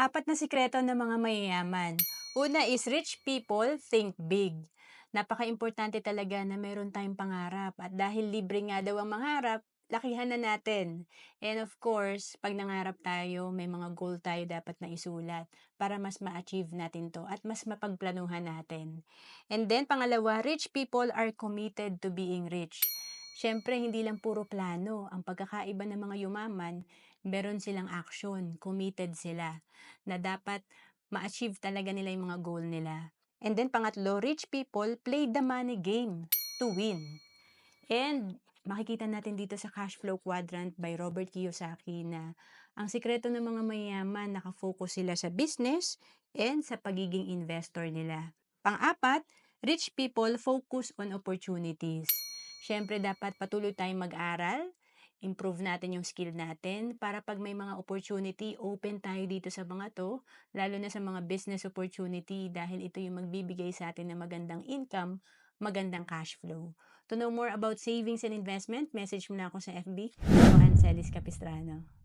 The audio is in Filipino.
Apat na sikreto ng mga mayayaman. Una is rich people think big. Napaka-importante talaga na meron tayong pangarap at dahil libre nga daw ang mangarap, lakihan na natin. And of course, pag nangarap tayo, may mga goal tayo dapat na isulat para mas ma-achieve natin to at mas mapagplanuhan natin. And then, pangalawa, rich people are committed to being rich. Siyempre, hindi lang puro plano. Ang pagkakaiba ng mga yumaman, meron silang action, committed sila, na dapat ma-achieve talaga nila yung mga goal nila. And then, pangatlo, rich people play the money game to win. And makikita natin dito sa cash flow quadrant by Robert Kiyosaki na ang sikreto ng mga mayayaman nakafocus sila sa business and sa pagiging investor nila. Pang-apat, rich people focus on opportunities. Siyempre, dapat patuloy tayong mag-aral, improve natin yung skill natin para pag may mga opportunity, open tayo dito sa mga to, lalo na sa mga business opportunity dahil ito yung magbibigay sa atin ng magandang income, magandang cash flow. To know more about savings and investment, message mo na ako sa FB, ako Ancelis Capistrano.